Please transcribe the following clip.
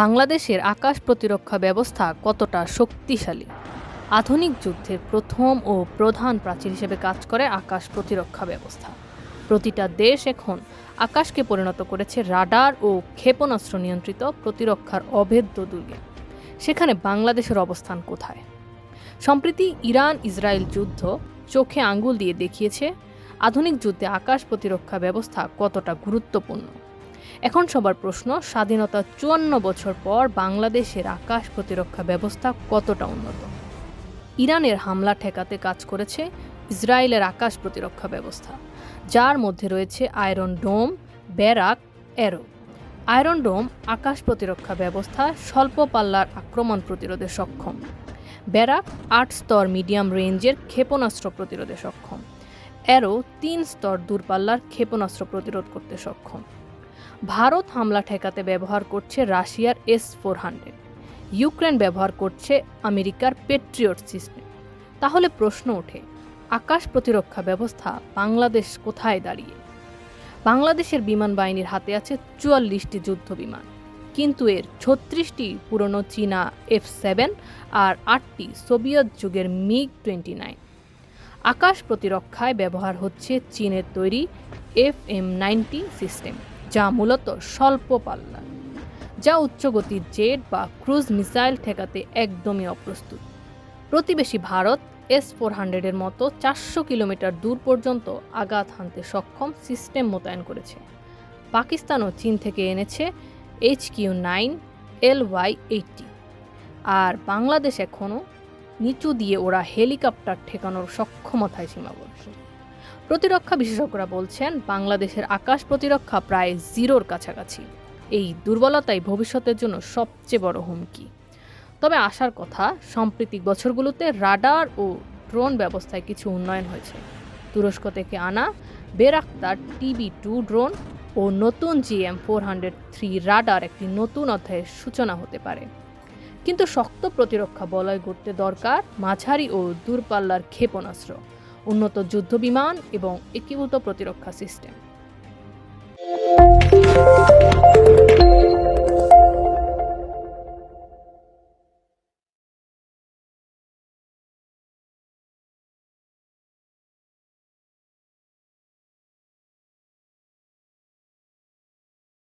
বাংলাদেশের আকাশ প্রতিরক্ষা ব্যবস্থা কতটা শক্তিশালী? আধুনিক যুদ্ধের প্রথম ও প্রধান প্রাচীর হিসেবে কাজ করে আকাশ প্রতিরক্ষা ব্যবস্থা। প্রতিটা দেশ এখন আকাশকে পরিণত করেছে রাডার ও ক্ষেপণাস্ত্র নিয়ন্ত্রিত প্রতিরক্ষার অভেদ্য দুর্গে। সেখানে বাংলাদেশের অবস্থান কোথায়? সম্প্রতি ইরান ইসরায়েল যুদ্ধ চোখে আঙ্গুল দিয়ে দেখিয়েছে, আধুনিক যুদ্ধে আকাশ প্রতিরক্ষা ব্যবস্থা কতটা গুরুত্বপূর্ণ? এখন সবার প্রশ্ন, স্বাধীনতা চুয়ান্ন বছর পর বাংলাদেশের আকাশ প্রতিরক্ষা ব্যবস্থা কতটা উন্নত? ইরানের হামলা ঠেকাতে কাজ করেছে ইসরায়েলের আকাশ প্রতিরক্ষা ব্যবস্থা, যার মধ্যে রয়েছে iron dome, Barak, arrow. Iron dome আকাশ প্রতিরক্ষা ব্যবস্থা স্বল্প পাল্লার আক্রমণ প্রতিরোধে সক্ষম। ব্যারাক আট স্তর মিডিয়াম রেঞ্জের ক্ষেপণাস্ত্র প্রতিরোধে সক্ষম। অ্যারো তিন স্তর দূরপাল্লার ক্ষেপণাস্ত্র প্রতিরোধ করতে সক্ষম। ভারত হামলা ঠেকাতে ব্যবহার করছে রাশিয়ার এস ফোর হান্ড্রেড ইউক্রেন ব্যবহার করছে আমেরিকার পেট্রিয়ট সিস্টেম তাহলে প্রশ্ন ওঠে, আকাশ প্রতিরক্ষা ব্যবস্থা বাংলাদেশ কোথায় দাঁড়িয়ে? বাংলাদেশের বিমান বাহিনীর হাতে আছে চুয়াল্লিশটি যুদ্ধ বিমান, কিন্তু এর ছত্রিশটি পুরনো চীনা এফ সেভেন আর আটটি সোভিয়েত যুগের মিগ টোয়েন্টি নাইন আকাশ প্রতিরক্ষায় ব্যবহার হচ্ছে চীনের তৈরি এফ এম নাইনটি সিস্টেম যা মূলত স্বল্প পাল্লা, যা উচ্চগতির জেট বা ক্রুজ মিসাইল ঠেকাতে একদমই অপ্রস্তুত। প্রতিবেশী ভারত এস ফোর হান্ড্রেডের মতো চারশো কিলোমিটার দূর পর্যন্ত আঘাত হানতে সক্ষম সিস্টেম মোতায়েন করেছে। পাকিস্তানও চীন থেকে এনেছে H Q nine L Y eighty আর বাংলাদেশ এখনও নিচু দিয়ে ওরা হেলিকপ্টার ঠেকানোর সক্ষমতায় সীমাবদ্ধ। প্রতিরক্ষা বিশেষজ্ঞরা বলছেন, বাংলাদেশের আকাশ প্রতিরক্ষা প্রায় জিরোর কাছাকাছি। এই দুর্বলতাই ভবিষ্যতের জন্য সবচেয়ে বড় হুমকি। তবে আসার কথা, সাম্প্রতিক বছরগুলোতে রাডার ও ড্রোন ব্যবস্থায় কিছু উন্নয়ন হয়েছে। তুরস্ক থেকে আনা বেরাক্তার টিবি টু ড্রোন ও নতুন GM four hundred three radar একটি নতুন অধ্যায়ের সূচনা হতে পারে। কিন্তু শক্ত প্রতিরক্ষা বলয় গড়তে দরকার মাঝারি ও দূরপাল্লার ক্ষেপণাস্ত্র। উন্নত যুদ্ধ বিমান এবং একীভূত প্রতিরক্ষা সিস্টেম।